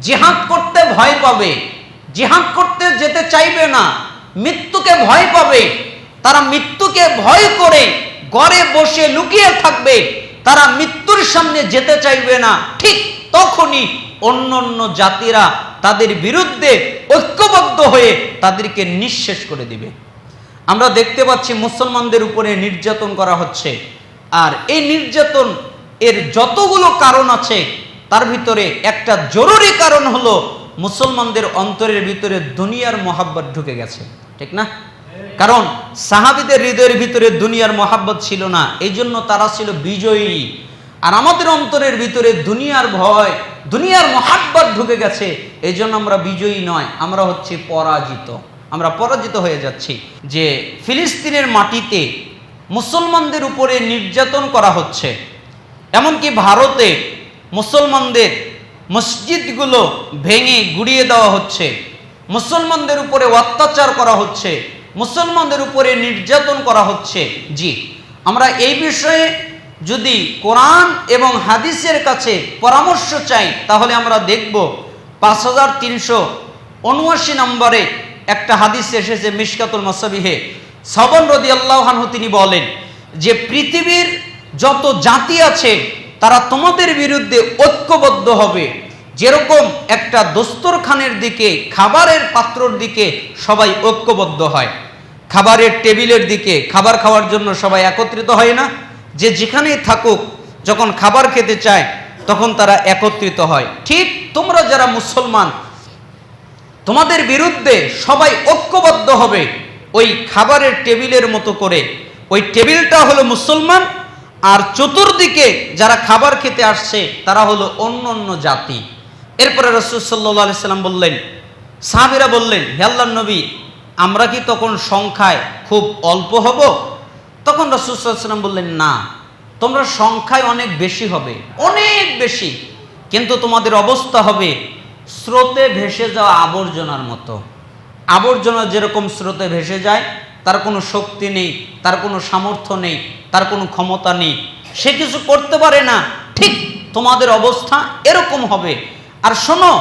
জিহাদ করতে ভয় পাবে, জিহাদ করতে যেতে চাইবে না, মৃত্যুকে ভয় পাবে। তারা মৃত্যুকে ভয় করে ঘরে বসে লুকিয়ে থাকবে, তারা মৃত্যুর সামনে যেতে চাইবে না। ঠিক তখনই অন্য অন্য জাতিরা তাদের বিরুদ্ধে ঐক্যবদ্ধ হয়ে তাদেরকে নিঃশেষ করে দিবে। আমরা দেখতে পাচ্ছি মুসলমানদের উপরে নির্যাতন করা হচ্ছে। আর এই নির্যাতন এর যতগুলো কারণ আছে তার ভিতরে একটা জরুরি কারণ হলো মুসলমানদের অন্তরের ভিতরে দুনিয়ার মহাব্বত ঢুকে গেছে। ঠিক না? কারণ সাহাবিদের হৃদয়ের ভিতরে দুনিয়ার মহাব্বত ছিল না এই জন্য তারা ছিল বিজয়ী। আর আমাদের অন্তরের ভিতরে দুনিয়ার ভয়, দুনিয়ার মহাব্বত ঢুকে গেছে এই জন্য আমরা বিজয়ী নয়, আমরা হচ্ছে পরাজিত। আমরা পরাজিত হয়ে যাচ্ছি যে ফিলিস্তিনের মাটিতে মুসলমানদের উপরে নির্যাতন করা হচ্ছে। এমনকি ভারতে মুসলমানদের মসজিদগুলো ভেঙে গুড়িয়ে দেওয়া হচ্ছে। মুসলমানদের উপরে অত্যাচার করা হচ্ছে। মুসলমানদের উপরে নির্যাতন করা হচ্ছে। জি, আমরা এই বিষয়ে যদি কোরআন এবং হাদিসের কাছে পরামর্শ চাই, তাহলে আমরা দেখব পাঁচ হাজার তিনশো উনআশি নম্বরে একটা হাদিস এসেছে মিশকাতুল মসাবিহে। সবন রদি আল্লাহানহু তিনি বলেন যে, পৃথিবীর যত জাতি আছে তারা তোমাদের বিরুদ্ধে ঐক্যবদ্ধ হবে। যেরকম একটা দস্তরখানের দিকে, খাবারের পাত্রর দিকে সবাই ঐক্যবদ্ধ হয়। খাবারের টেবিলের দিকে খাবার খাওয়ার জন্য সবাই একত্রিত হয় না। যে যেখানেই থাকুক, যখন খাবার খেতে চায়, তখন তারা একত্রিত হয়। ঠিক তোমরা যারা মুসলমান, তোমাদের বিরুদ্ধে সবাই ঐক্যবদ্ধ হবে। ওই খাবারের টেবিলের মতো করে। ওই টেবিলটা হলো মুসলমান আর চতুর্দিকে যারা খাবার খেতে আসছে, তারা হলো অন্য অন্য জাতি। এরপরে রসুল সাল্লাহ সাল্লাম বললেন, সাহাবিরা বললেন, হে আল্লাহ নবী, আমরা কি তখন সংখ্যায় খুব অল্প হব? তখন রসুল সাল্লাম বললেন, না, তোমরা সংখ্যায় অনেক বেশি হবে, অনেক বেশি, কিন্তু তোমাদের অবস্থা হবে স্রোতে ভেসে যাওয়া আবর্জনার মতো। আবর্জনা যেরকম স্রোতে ভেসে যায় তার কোনো শক্তি নেই, তার কোনো সামর্থ্য নেই, তার কোনো ক্ষমতা নেই। সে কিছু করতে পারে না। ঠিক তোমাদের অবস্থা এরকম হবে। আর শোনো,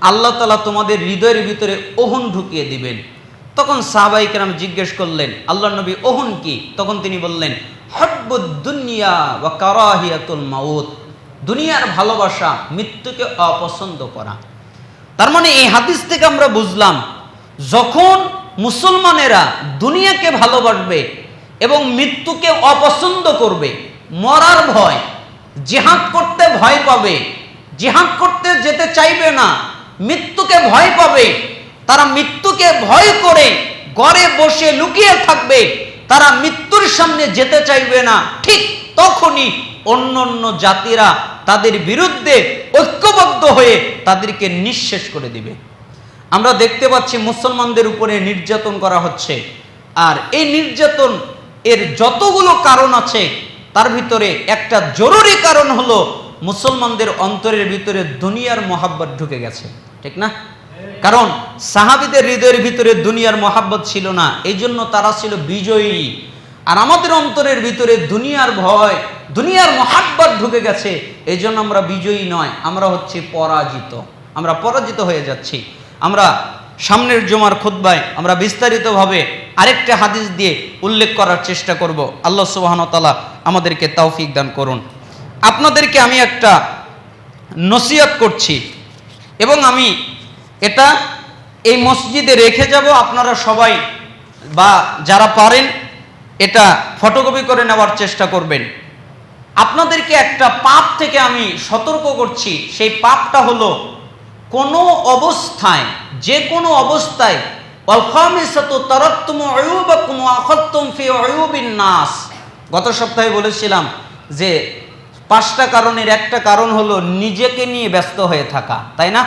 আল্লাহ তালা তোমাদের হৃদয়ের ভিতরে ওহন ঢুকিয়ে দিবেন। তখন সাহাবাইকেরাম জিজ্ঞেস করলেন আল্লাহ নবী ওহন কি? তখন তিনি বললেন, হব্বুদ দুনিয়া বা কারাহিয়াতুল মাউত। দুনিয়ার ভালোবাসা মৃত্যুকে অপছন্দ করা। তার মানে এই হাদিস থেকে আমরা বুঝলাম, যখন মুসলমানেরা দুনিয়াকে ভালোবাসবে এবং মৃত্যুকে অপছন্দ করবে। মরার ভয়, জিহাদ করতে ভয় পাবে, জিহাদ করতে যেতে চাইবে না, মৃত্যুকে ভয় পাবে। তারা মৃত্যুকে ভয় করে ঘরে বসে লুকিয়ে থাকবে। তারা মৃত্যুর সামনে যেতে চাইবে না। ঠিক তখনই অন্য অন্য জাতিরা তাদের বিরুদ্ধে ঐক্যবদ্ধ হয়ে তাদেরকে নিঃশেষ করে দিবে। আমরা দেখতে পাচ্ছি মুসলমানদের উপরে নির্যাতন করা হচ্ছে। আর এই নির্যাতন এর যতগুলো কারণ আছে, তার ভিতরে একটা জরুরি কারণ হলো মুসলমানদের অন্তরের ভিতরে দুনিয়ার মহাব্বত ঢুকে গেছে। ঠিক না? কারণ সাহাবিদের হৃদয়ের ভিতরে দুনিয়ার মহাব্বত ছিল না এই জন্য তারা ছিল বিজয়ী। আর আমাদের অন্তরের ভিতরে দুনিয়ার ভয়, দুনিয়ার মহাব্বত ঢুকে গেছে এই জন্য আমরা বিজয়ী নয়, আমরা হচ্ছে পরাজিত। আমরা পরাজিত হয়ে যাচ্ছি। আমরা সামনের জমার খুদ্বায় আমরা বিস্তারিতভাবে আরেকটা হাদিস দিয়ে উল্লেখ করার চেষ্টা করব। আল্লাহ সুবাহনতালা আমাদেরকে তৌফিক দান করুন। আপনাদেরকে আমি একটা নসিহত করছি এবং আমি এটা এই মসজিদে রেখে যাব। আপনারা সবাই বা যারা পারেন এটা ফটোকপি করে নেওয়ার চেষ্টা করবেন। আপনাদেরকে একটা পাপ থেকে আমি সতর্ক করছি। সেই পাপটা হলো কোনো অবস্থায়, যে কোনো অবস্থায় নাস। গত সপ্তাহে বলেছিলাম যে পাঁচটা কারণের একটা কারণ হলো নিজেকে নিয়ে ব্যস্ত হয়ে থাকা, তাই না?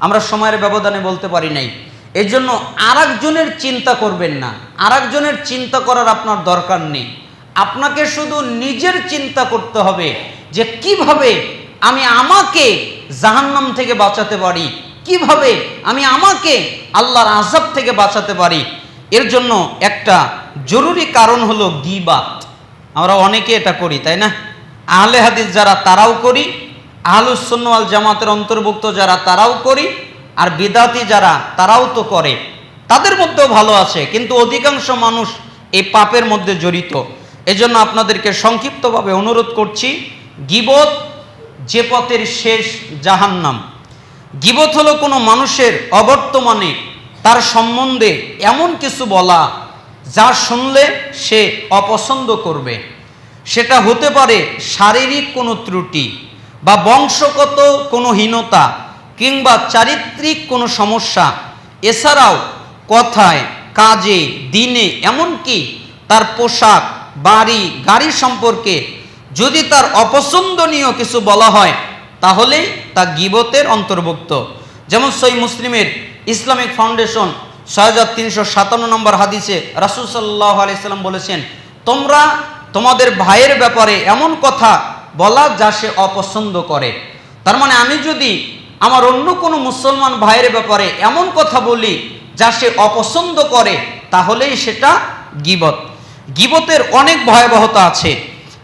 আমরা সময়ের ব্যবধানে বলতে পারি নাই। এই জন্য আরেকজনের চিন্তা করবেন না। আরেকজনের চিন্তা করার আপনার দরকার নেই। আপনাকে শুধু নিজের চিন্তা করতে হবে যে কীভাবে আমি আমাকে জাহান্নাম থেকে বাঁচাতে পারি? কীভাবে? আমি আমাকে আল্লাহর আজাব থেকে বাঁচাতে পারি? এর জন্য একটা জরুরি কারণ হলো গিবাত। আমরা অনেকে এটা করি, তাই না? আহলে হাদিস যারা তারাও করি আহলুসন্নাল জামাতের অন্তর্ভুক্ত যারা তারাও করি, আর বিদাতি যারা তারাও তো করে। তাদের মধ্যেও ভালো আছে, কিন্তু অধিকাংশ মানুষ এই পাপের মধ্যে জড়িত। এজন্য আপনাদেরকে সংক্ষিপ্তভাবে অনুরোধ করছি, গিবত যে পথের শেষ জাহান্নাম। গিবত হলো কোনো মানুষের অবর্তমানে তার সম্বন্ধে এমন কিছু বলা যা শুনলে সে অপছন্দ করবে। সেটা হতে পারে শারীরিক কোনো ত্রুটি বা বংশগত কোনো হীনতা কিংবা চারিত্রিক কোনো সমস্যা। এছাড়াও কথায়, কাজে, দিনে এমনকি তার পোশাক, বাড়ি, গাড়ি সম্পর্কে যদি তার অপছন্দনীয় কিছু বলা হয়, তাহলেই তা গিবতের অন্তর্ভুক্ত। যেমন সই মুসলিমের ইসলামিক ফাউন্ডেশন ছয় হাজার তিনশো সাতান্ন নম্বর হাদিসে রাসুল সাল্লাহ আলাইসাল্লাম বলেছেন, তোমরা তোমাদের ভাইয়ের ব্যাপারে এমন কথা বলা যা সে অপছন্দ করে। তার মানে আমি যদি আমার অন্য কোনো মুসলমান ভাইয়ের ব্যাপারে এমন কথা বলি যা সে অপছন্দ করে, তাহলেই সেটা গিবত। গিবতের অনেক ভয়াবহতা আছে।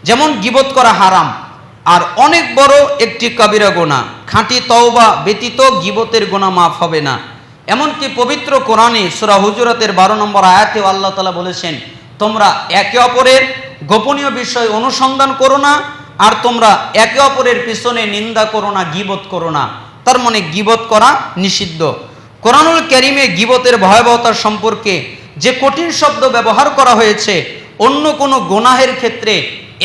যেমন গিবত করা হারাম, আর অনেক বড় একটি কবিরা গোনা, খাঁটি তওবা ব্যতীত গিবতের গোনা মাফ হবে না। এমনকি পবিত্র কোরআনে সুরা হুজুরাতের বারো নম্বর আয়াতে আল্লাহ তালা বলেছেন, তোমরা একে অপরের গোপনীয় বিষয় অনুসন্ধান করো না, আর তোমরা একে অপরের পিছনে নিন্দা করো না, গিবত করো না। তার মানে গিবত করা নিষিদ্ধ। কোরআনুল ক্যারিমে গিবতের ভয়াবহতা সম্পর্কে যে কঠিন শব্দ ব্যবহার করা হয়েছে, অন্য কোনো গোনাহের ক্ষেত্রে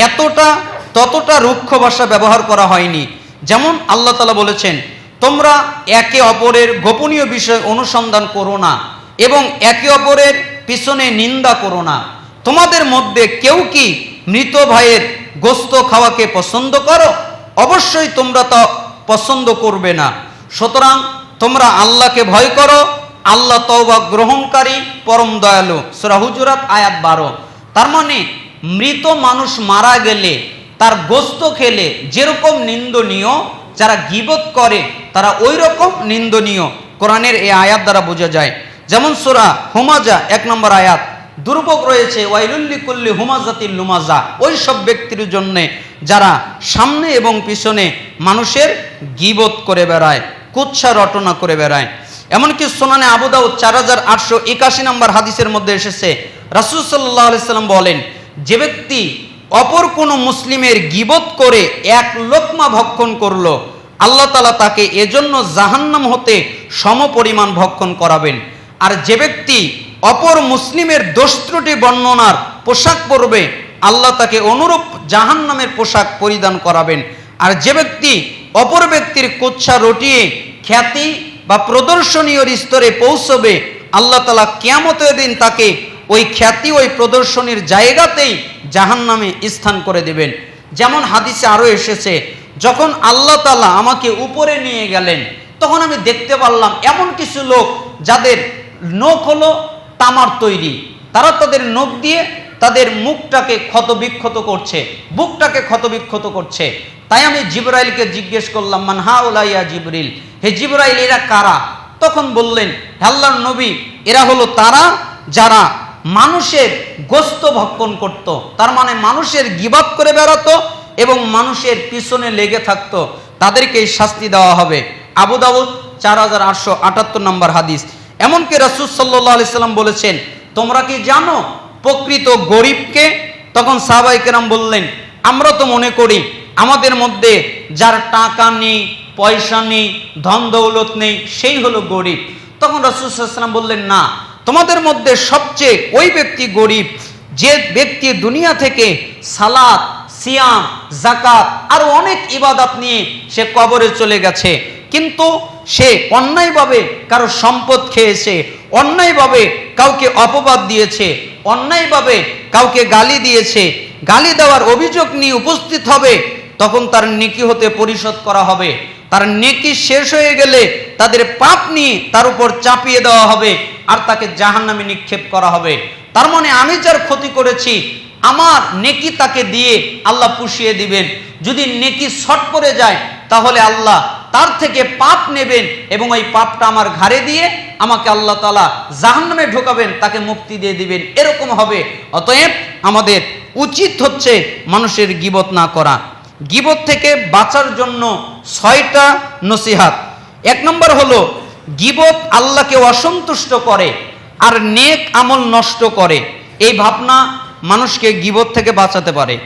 এতটা, ততটা রুক্ষ ভাষা ব্যবহার করা হয়নি। যেমন আল্লাহ তালা বলেছেন, তোমরা একে অপরের গোপনীয় বিষয় অনুসন্ধান করো না এবং একে অপরের পিছনে নিন্দা করো না। তোমাদের মধ্যে কেউ কি মৃত ভাইয়ের গোস্ত খাওয়াকে পছন্দ করো? অবশ্যই তোমরা তা পছন্দ করবে না। সুতরাং তোমরা আল্লাহকে ভয় করো। আল্লাহ তওবা গ্রহণকারী, পরম দয়ালু। সুরা হুজুরাত আয়াত বারো। তার মানে মৃত মানুষ মারা গেলে, তার গোস্ত খেলে, যেরকম নিন্দনীয়, যারা গিবত করে, তারা ওই রকম নিন্দনীয়। কোরআনের এই আয়াত দ্বারা বোঝা যায়। যেমন সোরা হুমাজা, এক নম্বর আয়াত, দুর্ভোগ রয়েছে ওয়াইলুল্লি কুল্লি হুমাজাতিল লুমাজা। ওই সব ব্যক্তির জন্যে যারা সামনে এবং পিছনে মানুষের গিবত করে বেড়ায় কুচ্ছা রটনা করে বেড়ায়। এমনকি সোনানে আবুদাউ চার হাজার আটশো একাশি নম্বর হাদিসের মধ্যে এসেছে, রাসুল সাল্লাহ আলাইসাল্লাম বলেন যে ব্যক্তি অপর কোনো মুসলিমের গিবত করে এক লোকমা ভক্ষণ করল, আল্লাহ তালা তাকে এজন্য জাহান্নাম হতে সমপরিমাণ ভক্ষণ করাবেন। আর যে ব্যক্তি অপর মুসলিমের দোস্ত্রটি বর্ণনার পোশাক পরবে, আল্লাহ তাকে অনুরূপ জাহান্নামের পোশাক পরিধান করাবেন। আর যে ব্যক্তি অপর ব্যক্তির কোচ্ছা রটিয়ে খ্যাতি বা প্রদর্শনীয় স্তরে পৌঁছবে, আল্লাহ তালা কেয়ামতের দিন তাকে ওই খ্যাতি, ওই প্রদর্শনীর জায়গাতেই জাহান নামে স্থান করে দেবেন। যেমন হাদিসে আরও এসেছে, যখন আল্লাহ তালা আমাকে উপরে নিয়ে গেলেন, তখন আমি দেখতে পারলাম এমন কিছু লোক যাদের নখ হলো তামার তৈরি। তারা তাদের নখ দিয়ে তাদের মুখটাকে ক্ষতবিক্ষত করছে, বুকটাকে ক্ষতবিক্ষত করছে। তাই আমি জিব্রাইলকে জিজ্ঞেস করলাম, মান হা উলাইয়া জিবরিল? হে জিব্রাইল, এরা কারা? তখন বললেন, আল্লাহর নবী, এরা হলো তারা যারা মানুষের গোস্ত ভক্ষণ করত। তার মানে মানুষের গিবাদ করে বেড়াতো এবং মানুষের পিছনে লেগে থাকত। তাদেরকে শাস্তি দেওয়া হবে। আবু দাউদ চার হাজার আটশো আটাত্তর নম্বর হাদিস। এমনকি রাসুল সাল্লাহ আলিয়াল্লাম বলেছেন, তোমরা কি জানো, প্রকৃত গরিবকে? তখন সাহাবাই কেরাম বললেন, আমরা তো মনে করি, আমাদের মধ্যে যার টাকা নেই, পয়সা নেই, ধন দৌলত নেই, সেই হলো গরিব। তখন রসুলাম বললেন, না তোমাদের মধ্যে সবচেয়ে ওই ব্যক্তি গরিব, যে ব্যক্তি দুনিয়া থেকে সালাত, সিয়াম জাকাত আর অনেক ইবাদত নিয়ে সে কবরে চলে গেছে। কিন্তু সে অন্যায়ভাবে কারও সম্পদ খেয়েছে, অন্যায়ভাবে কাউকে অপবাদ দিয়েছে, অন্যায়ভাবে কাউকে গালি দিয়েছে, গালি দেওয়ার অভিযোগ নিয়ে উপস্থিত হবে, তখন তার নেকি হতে পরিশোধ করা হবে। তার নেকি শেষ হয়ে গেলে তাদের পাপ নিয়ে তার উপর চাপিয়ে দেওয়া হবে। আর তাকে জাহান্নামে নিক্ষেপ করা হবে। তার মানে আমি যার ক্ষতি করেছি, আমার নেকি তাকে দিয়ে আল্লাহ পুষিয়ে দিবেন। যদি নেকি শট পড়ে যায়, তাহলে আল্লাহ তার থেকে পাপ নেবেন এবং ওই পাপটা আমার ঘাড়ে দিয়ে আমাকে আল্লাহ তালা জাহান্নামে ঢোকাবেন, তাকে মুক্তি দিয়ে দিবেন। এরকম হবে। অতএব আমাদের উচিত হচ্ছে মানুষের গিবত না করা। গিবত থেকে বাঁচার জন্য ছয়টা নসিহাত। এক নম্বর হলো গিবত আল্লাহকে অসন্তুষ্ট করে আর নেক আমল নষ্ট করে। এই ভাবনা মানুষকে গিবত থেকে বাঁচাতে পারে।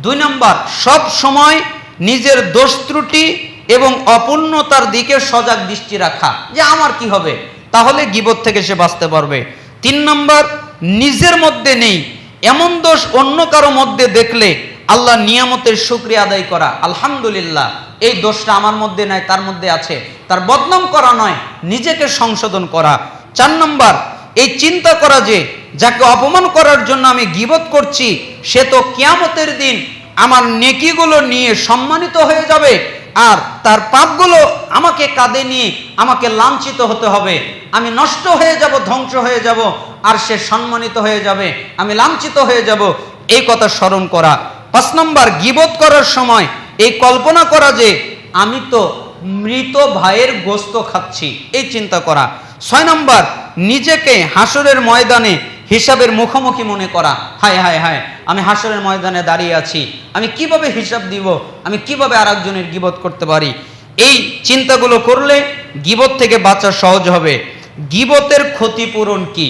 দুই নম্বর, সব সময় নিজের দোষ ত্রুটি এবং অপূর্ণতার দিকে সজাগ দৃষ্টি রাখা। যে আমার কি হবে? তাহলে গিবত থেকে সে বাঁচতে পারবে। তিন নম্বর, নিজের মধ্যে নেই। এমন দোষ অন্য কারও মধ্যে দেখলে আল্লাহ নিয়ামতের শুক্রিয়া আদায় করা, আলহামদুলিল্লাহ। এই দোষটা আমার মধ্যে নাই, তার মধ্যে আছে। তার বদনাম করা নয়, নিজেকে সংশোধন করা। চার নম্বর, এই চিন্তা করা যে, যাকে অপমান করার জন্য আমি গিবত করছি, সে তো কিয়ামতের দিন আমার নেকিগুলো নিয়ে সম্মানিত হয়ে যাবে, আর তার পাপগুলো আমাকে কাঁধে নিয়ে আমাকে লাঞ্ছিত হতে হবে। আমি নষ্ট হয়ে যাব, ধ্বংস হয়ে যাব, আর সে সম্মানিত হয়ে যাবে, আমি লাঞ্ছিত হয়ে যাব। এই কথা স্মরণ করা। পাঁচ নম্বর, গিবত করার সময় এই কল্পনা করা যে আমি তো মৃত ভাইয়ের গোস্ত খাচ্ছি, এই চিন্তা করা। ছয় নম্বর, নিজেকে হাসরের ময়দানে হিসাবের মুখোমুখি মনে করা। হায় হায় হায়, আমি হাসরের ময়দানে দাঁড়িয়ে আছি। আমি কীভাবে হিসাব দিব? আমি কীভাবে আর একজনের গিবত করতে পারি? এই চিন্তাগুলো করলে গিবত থেকে বাঁচা সহজ হবে। গিবতের ক্ষতিপূরণ কি?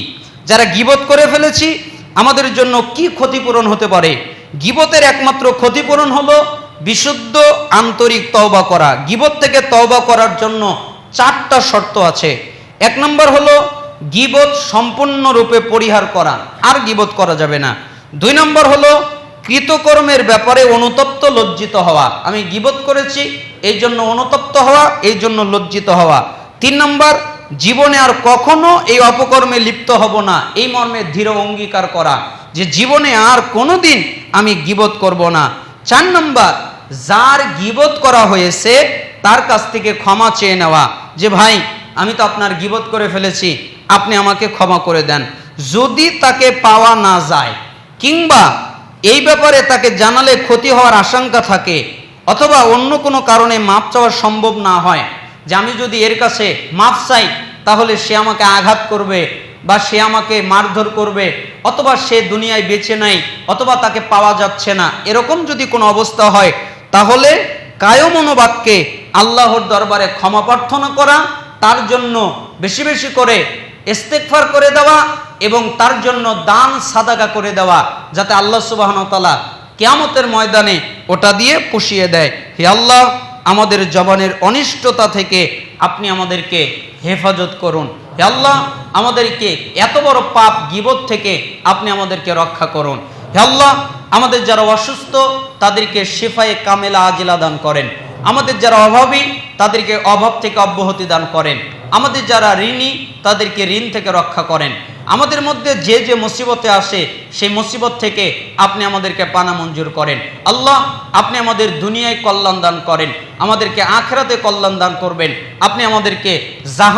যারা গিবত করে ফেলেছি, আমাদের জন্য কি ক্ষতিপূরণ হতে পারে? গিবতের একমাত্র ক্ষতিপূরণ হলো বিশুদ্ধ আন্তরিক তওবা করা। গিবত থেকে তওবা করার জন্য চারটা শর্ত আছে। এক নম্বর হলো গিবত সম্পূর্ণরূপে পরিহার করা, আর গিবত করা যাবে না। দুই নম্বর হলো কৃতকর্মের ব্যাপারে অনুতপ্ত লজ্জিত হওয়া। আমি গিবত করেছি, এই জন্য অনুতপ্ত হওয়া, এই জন্য লজ্জিত হওয়া। তিন নম্বর, জীবনে আর কখনো এই অপকর্মে লিপ্ত হব না। এই মর্মে দৃঢ় অঙ্গীকার করা যে জীবনে আর কোনোদিন আমি গিবত করব না। চার নম্বর, যার গিবত করা হয়েছে, তার কাছ থেকে ক্ষমা চেয়ে নেওয়া। যে ভাই, আমি তো আপনার গিবত করে ফেলেছি, আপনি আমাকে ক্ষমা করে দেন। যদি তাকে পাওয়া না যায়, কিংবা এই ব্যাপারে তাকে জানালে ক্ষতি হওয়ার আশঙ্কা থাকে, অথবা অন্য কোনো কারণে মাপ চাওয়া সম্ভব না হয়, যে আমি যদি এর কাছে মাপ চাই, তাহলে সে আমাকে আঘাত করবে বা সে আমাকে মারধর করবে, অথবা সে দুনিয়ায় বেঁচে নাই, অথবা তাকে পাওয়া যাচ্ছে না, এরকম যদি কোনো অবস্থা হয়, তাহলে কায় মনোবাক্যে আল্লাহর দরবারে ক্ষমা প্রার্থনা করা, তার জন্য বেশি বেশি করে ইস্তেকফার করে দেওয়া এবং তার জন্য দান সাদাকা করে দেওয়া, যাতে আল্লাহ সুবাহনতালা কেয়ামতের ময়দানে ওটা দিয়ে পুষিয়ে দেয়। হে আল্লাহ আমাদের জবানের অনিষ্টতা থেকে আপনি আমাদেরকে হেফাজত করুন। হে আল্লাহ, আমাদেরকে এত বড় পাপ গিবত থেকে আপনি আমাদেরকে রক্ষা করুন। হে আল্লাহ, আমাদের যারা অসুস্থ, তাদেরকে শেফায়ে কামেলা আজিলা দান করেন। আমাদের যারা অভাবী, তাদেরকে অভাব থেকে অব্যাহতি দান করেন। আমাদের যারা ঋণী, তাদেরকে ঋণ থেকে রক্ষা করেন। আমাদের মধ্যে যে যে মুসিবতে আসে, সেই মুসিবত থেকে আপনি আমাদেরকে পানা মঞ্জুর করেন। আল্লাহ, আপনি আমাদের দুনিয়ায় কল্যাণ দান করেন। আমাদেরকে আখরাতে কল্যাণ দান করবেন। আপনি আমাদেরকে জাহান